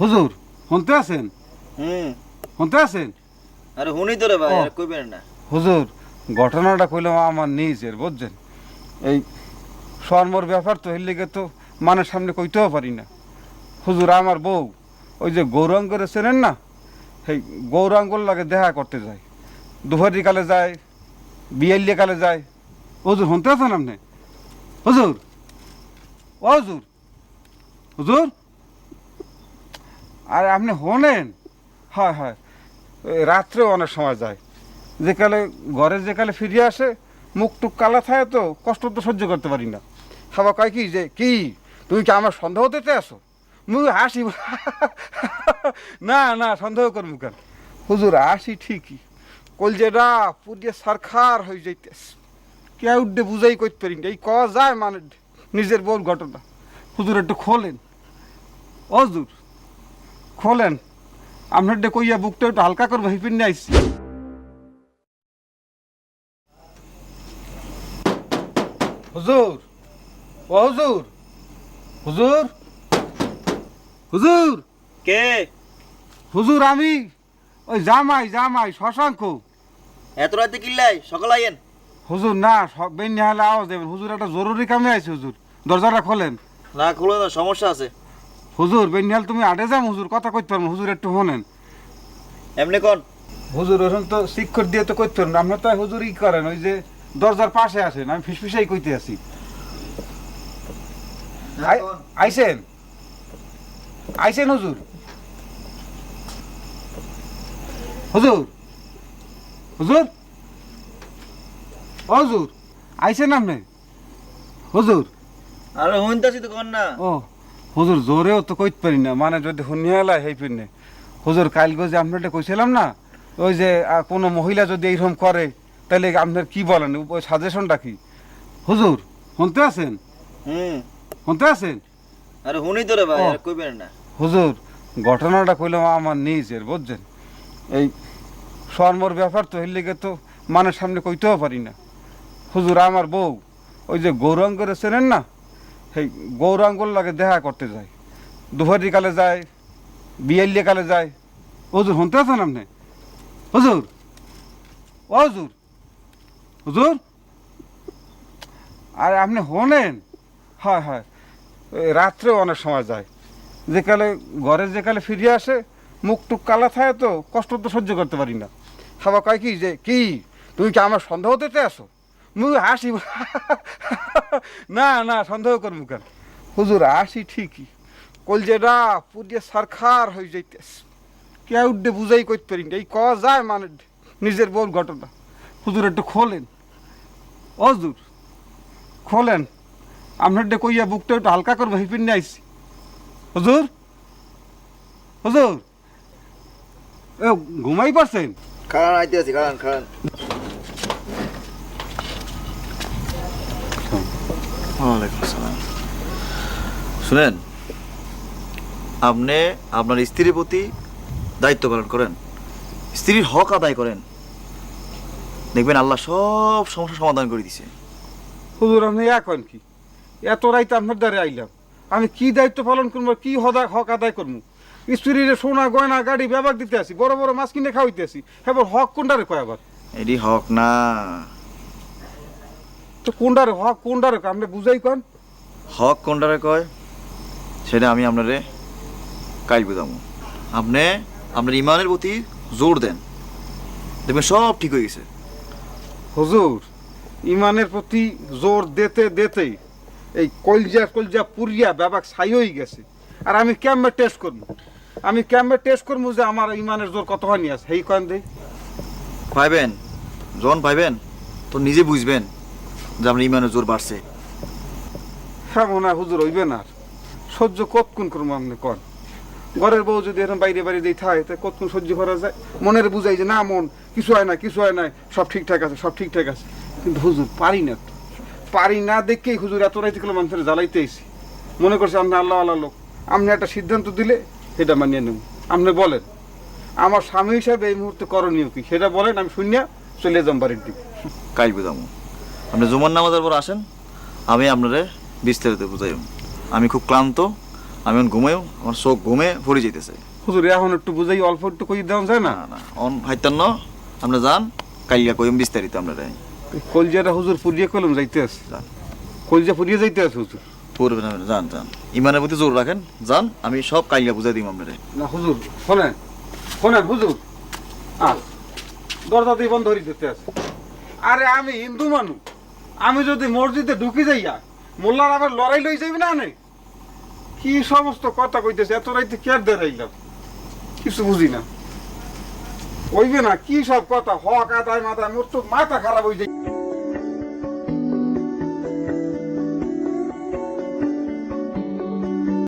হুজুর শুনতে আছেন? হুম। শুনতে আছেন? আরে হুনি তো রে ভাই। আর কইবেন না। হুজুর ঘটনাটা কইলাম আমার নিজের বুঝছেন? এই শর্মর ব্যাপার তো এর লেগে তো মানের সামনে কইতেও পারি না। হুজুর আমার বউ ওই যে গৌরাঙ্গরে চেনেন না? সেই গৌরাঙ্গর লাগে দেখা করতে যায়। দুপুরি কালে যায় বিয়াল্লি কালে যায়। হুজুর শুনতে আছেন আপনি? হুজুর ও হুজুর হুজুর আর আপনি হনেন? হয় হয়। রাত্রেও অনেক সময় যায়। যেকালে ঘরে যেকালে ফিরে আসে, মুখ টুক কালা থাকে তো, কষ্ট তো সহ্য করতে পারি না। খাবার কয় কি যে, কি? তুমি কি আমার সন্দেহ দিতে আসো? মুখ হাসি না না, সন্দেহ করব কেন? হুজুর আসি ঠিকই। কলজেটা পুরিয়ে সারখার হয়ে যাইতেস কে উঠে বুঝাই করতে পারি এই ক যায় মানে নিজের বউর ঘটনা। হুজুর, একটু খোলেন। ও হুজুর খোলেন। আপনার কইয়া বুকটা একটু হালকা করব হিপিন নিয়ে আইসি হুজুর ও হুজুর হুজুর হুজুর। কে? হুজুর আমি ওই জামাই জামাই শশাঙ্ক। এত রাতে কিল্লাই সকাল আইয়েন? হুজুর না সব বেন নিহালে আওয়াজ দেবেন। হুজুর একটা জরুরি কামে আছে হুজুর। দরজাটা খোলেন। না খুলো না সমস্যা আছে। হুজুর বেন নিহাল তুমি আডে যাম হুজুর কথা কইতে পারবেন হুজুর একটু শোনেন। এমনি কোন? হুজুর ওরকম তো শিক্ষক দিয়ে তো করতে পারেন আপনার তো হুজুর ই করেন ওই যে দরজার পাশে আছেন আমি ফিসফিসাই কইতে আছি। আই- আইছেন আইছেন হুজুর? হুজুর? হুজুর? ও হুজুর আইছেন আপনি? হুজুর? আরে হুনতাছি তো কোন না ও। হুজুর জোরেও তো কইতে পারি না মানে যদি শুনিয়ালা হেই পিনে। হুজুর কাল যে আপনারটা কইছিলাম না ওই যে কোনো মহিলা যদি এইরকম করে তাহলে আপনার কি বলেন ওই সাজেশনটা কি? হুজুর শুনতে আছেন? হুম। শুনতে আছেন? আরে হুনি তো রে ভাই আর কইবেন না। হুজুর ঘটনাটা কইলাম আমার নিজের বুঝছেন? এই শর্মর ব্যাপার তো এর লেগে তো মানের সামনে কইতেও পারি না। হুজুর আমার বউ ওই যে গৌরাঙ্গরে চেনেন না? সেই গৌরাঙ্গর লাগে দেখা করতে যায়। দুপুরি কালে যায় বিয়াল্লি কালে যায়। হুজুর শুনতে আছেন আপনি? হজুর? ও হজুর? হুজুর? আর আপনি হনেন হয় হয়। রাত্রেও অনেক সময় যায়। যেকালে ঘরে যেকালে ফিরে আসে, মুখ টুক কালা থাকে তো, কষ্ট তো সহ্য করতে পারি না। খাবার কয় কি যে, কি? তুমি কি আমার সন্দেহ দিতে আসো? মুখ হাসি না না, সন্দেহ করব কেন? হুজুর আসি ঠিকই। কলজেটা পুরিয়ে সারখার হয়ে যাইতেস কে উঠে বুঝাই করতে পারি এই ক যায় মানে নিজের বউর ঘটনা। হুজুর, একটু খোলেন। ও হুজুর খোলেন। আপনার ডে কইয়া বুকটা একটু হালকা করব, হিপিন নিয়ে আইসি হুজুর হুজুর। ঘুমাই পারছেন? খান আইতে আছি খান খান শুনেন আপনি আপনার স্ত্রীর প্রতি দায়িত্ব পালন করেন স্ত্রীর হক আদায় করেন। দেখবেন আল্লাহ সব সমস্যার সমাধান করে দিছে। হুজুর আপনি এখন কি? এত রাইতে আপনার দ্বারে আইলাম। আমি কি দায়িত্ব পালন করব কি হদা হক আদায় করব? স্ত্রীর সোনা গয়না গাড়ি ব্যবহার দিতে আসি বড় বড় মাছ কিনে খাওয়াইতে আসি। এবার হক কোনটারে কয় আবার? এটি হক না। তো কোনটারে হক কোনটারে? আপনি বুঝাই কন। হক কোনটারে কয়? সেটা আমি আপনারে কাল বুঝাবো। আপনি আপনার ইমানের প্রতি জোর দেন। দেখবেন সব ঠিক হয়ে গেছে। হুজুর ইমানের প্রতি জোর দিতে দিতেই এই কলজা কলজা পুরিয়া ব্যাপার ছাই হয়ে গেছে। আর আমি ক্যাম্পে টেস্ট করব? আমি ক্যাম্পে টেস্ট করব যে আমার ইমানের জোর কতখানি আছে? সেই কয়েন দেই পাইবেন যখন পাইবেন তো নিজে বুঝবেন যে আপনার ইমানের জোর বাড়ছে। হ্যাঁ মনে হয় হুজুর হইবেন আর। সহ্য কতক্ষণ করব আপনি কন? ঘরের বউ যদি এরকম বাইরে বাইরে দিয়ে থাকে, তা কতক্ষণ সহ্য করা যায়? মনের বুঝাই যে, না, মন, কিছু হয় না, কিছু হয় না, সব ঠিকঠাক আছে, সব ঠিকঠাক আছে। কিন্তু হুজুর, পারি না তো। পারি না দেখেই হুজুর এত রাইতে কিলো মানুষের জ্বালাইতে এসি মনে করছে, আপনি আল্লাহ আল্লাহ লোক। আপনি একটা সিদ্ধান্ত দিলে সেটা মানিয়ে নেব। আপনি বলেন, আমার স্বামী হিসাবে এই মুহূর্তে করণীয় কি? সেটা বলেন, আমি শুনিয়া চলে যাম বাড়ির দিকে। কাল বুঝাবো। আপনি জুমার নামাজের পর আসেন, আমি আপনারে বিস্তারিত বুঝাই আমি খুব ক্লান্ত আমি এখন ঘুমেও আমার চোখ ঘুমে পড়ে যেতেছে হুজুর এখন একটু বুঝাই অল্প একটু কই দেওয়া যায় না? না অন হাইতান্ন আমরা যান কাইয়া কইম বিস্তারিত আমরা রে কলজাটা হুজুর পুড়িয়ে কলম যাইতে আছে। যান। কলজা পুড়িয়ে যাইতে আছে হুজুর। পড়বে না যান যান। ইমানের প্রতি জোর রাখেন যান আমি সব কাইয়া বুঝাই দিম আপনারে। না হুজুর শোনেন শোনেন হুজুর। আ দরজা দিয়ে বন্ধ হয়ে যেতে আছে। আরে আমি হিন্দু মানুষ আমি যদি মসজিদে ঢুকি যাইয়া মোল্লার আবার লড়াই লই যাইবি না নে? কি সমস্ত কথা কইতেছে? এত রাইতে কেয়ার দেরাইলাম কিছু বুঝি না। কইবে না, কি সব কথা? হক, আদায় মাথায় মোর তো মাথা খারাপ হয়ে যায়